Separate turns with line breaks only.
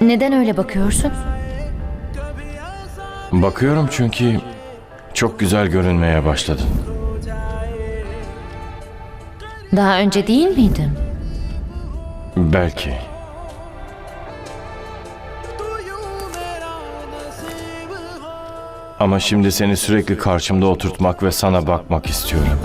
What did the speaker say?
Neden öyle bakıyorsun?
Bakıyorum çünkü çok güzel görünmeye başladın.
Daha önce değil miydin?
Belki. Ama şimdi seni sürekli karşımda oturtmak ve sana bakmak istiyorum.